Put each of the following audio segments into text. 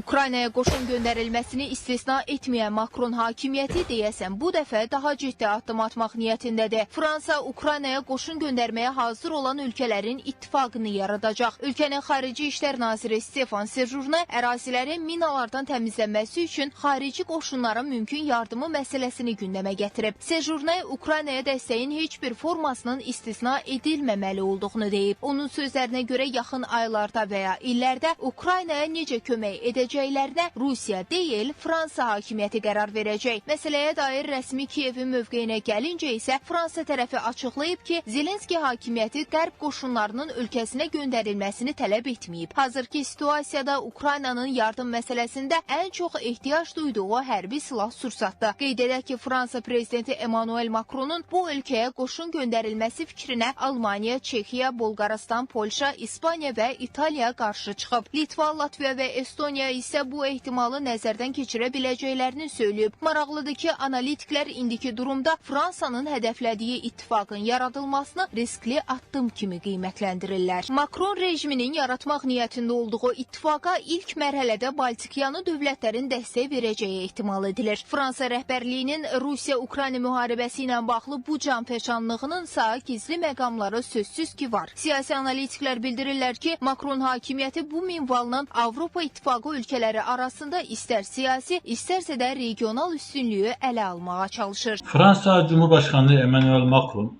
Ukraynaya qoşun göndərilməsini istisna etməyən Makron hakimiyyəti deyəsən bu dəfə daha ciddi addım atmaq niyyətindədir. Fransa Ukraynaya qoşun göndərməyə hazır olan ölkələrin ittifaqını yaradacaq. Ölkənin xarici İşlər naziri Stefan Sejurna ərazilərin minalardan təmizlənməsi üçün xarici qoşunların mümkün yardımı məsələsini gündəmə gətirib. Sejurna Ukraynaya dəstəyin heç bir formasının istisna edilməməli olduğunu deyib. Onun sözlərinə görə yaxın aylarda və ya illərdə Ukraynaya necə kömək edəcəklərinə Rusiya deyil, Fransa hakimiyyəti qərar verəcək. Məsələyə dair rəsmi Kiyevin mövqeyinə gəlincə isə Fransa tərəfi açıqlayıb ki, Zelenski hakimiyyəti qərb qoşunlarının ölkəsinə göndərilməsini tələb etməyib. Hazırki situasiyada Ukraynanın yardım məsələsində ən çox ehtiyac duyduğu hərbi silah sursatdır. Qeyd edək ki, Fransa prezidenti Emmanuel Macronun bu ölkəyə qoşun göndərilməsi fikrinə Almaniya, Çexiya, Bolqarıstan, Polşa, İspaniya və İtaliya qarşı çıxıb. Litva, Latviya və Estoniya isə bu ehtimalı nəzərdən keçirə biləcəklərini söyləyib. Maraqlıdır ki, analitiklər indiki durumda Fransanın hədəflədiyi ittifaqın yaradılmasını riskli addım kimi qiymətləndirirlər. Makron rejiminin yaratmaq niyyətində olduğu ittifaqa ilk mərhələdə Baltikyanı dövlətlərin dəstək verəcəyi ehtimal edilir. Fransa rəhbərliyinin Rusiya-Ukrayna müharibəsi ilə bağlı bu canfəşanlığının ise gizli məqamları sözsüz ki var. Siyasi analitiklər bildirirlər ki, Makron hakimiyyəti bu minvalla Avropa İttifaqı ölkələri arasında istər siyasi, istərsə də regional üstünlüyü ələ almağa çalışır. Fransa Cumhurbaşkanı Emmanuel Macron,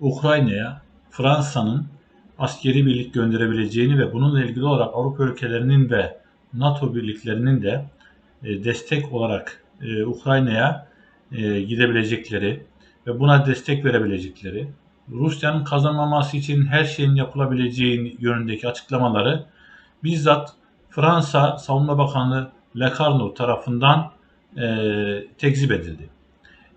Ukrayna'ya Fransa'nın askeri birlik gönderebileceğini ve bununla ilgili olarak Avrupa ülkelerinin ve NATO birliklerinin de destek olarak e, Ukrayna'ya e, gidebilecekleri ve buna destek verebilecekleri, Rusya'nın kazanmaması için her şeyin yapılabileceği yönündeki açıklamaları bizzat Fransa Savunma Bakanı Lecarno tarafından e, tekzip edildi.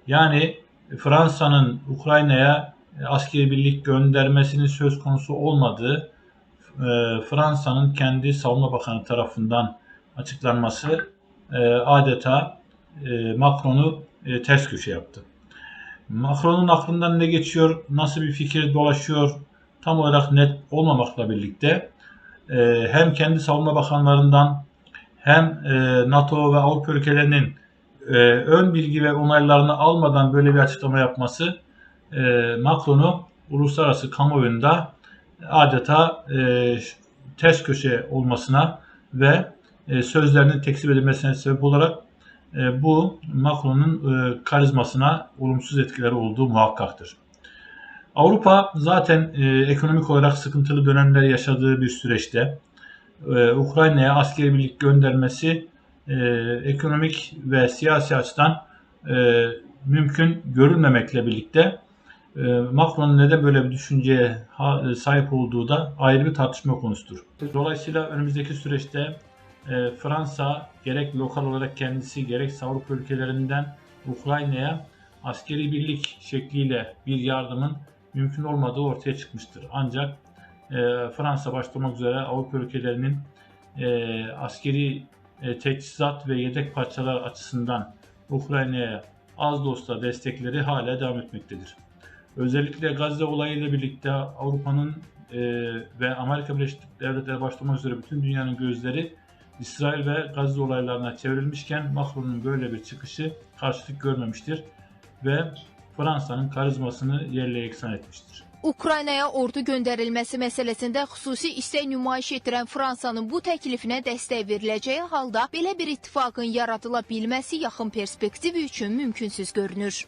Yani Fransa'nın Ukrayna'ya askeri birlik göndermesinin söz konusu olmadığı e, Fransa'nın kendi savunma bakanı tarafından açıklanması e, adeta e, Macron'u e, ters köşe yaptı. Macron'un aklından ne geçiyor, nasıl bir fikir dolaşıyor tam olarak net olmamakla birlikte e, hem kendi savunma bakanlarından hem e, NATO ve Avrupa ülkelerinin e, ön bilgi ve onaylarını almadan böyle bir açıklama yapması e, Macron'u uluslararası kamuoyunda adeta e, ters köşe olmasına ve sözlerinin tekzip edilmesine sebep olarak bu Macron'un karizmasına olumsuz etkileri olduğu muhakkaktır. Avrupa zaten e, ekonomik olarak sıkıntılı dönemler yaşadığı bir süreçte e, Ukrayna'ya askeri birlik göndermesi e, ekonomik ve siyasi açıdan e, mümkün görülmemekle birlikte e, Macron'un neden böyle bir düşünceye e, sahip olduğu da ayrı bir tartışma konusudur. Dolayısıyla önümüzdeki süreçte e, Fransa gerek lokal olarak kendisi gerekse Avrupa ülkelerinden Ukrayna'ya askeri birlik şekliyle bir yardımın mümkün olmadığı ortaya çıkmıştır. Ancak e, Fransa başta olmak üzere Avrupa ülkelerinin e, askeri e, teçhizat ve yedek parçalar açısından Ukrayna'ya az da olsa destekleri hala devam etmektedir. Özellikle Gazze olayıyla birlikte Avrupa'nın e, ve Amerika Birleşik Devletleri başta olmak üzere bütün dünyanın gözleri İsrail ve Gazze olaylarına çevrilmişken Macron'un böyle bir çıkışı karşılık görmemiştir ve Fransa'nın karizmasını yerle yeksan etmiştir. Ukraynaya ordu göndərilməsi məsələsində xüsusi istək nümayiş etdirən Fransanın bu təklifinə dəstək veriləcəyi halda belə bir ittifaqın yaradıla bilməsi yaxın perspektiv üçün mümkünsüz görünür.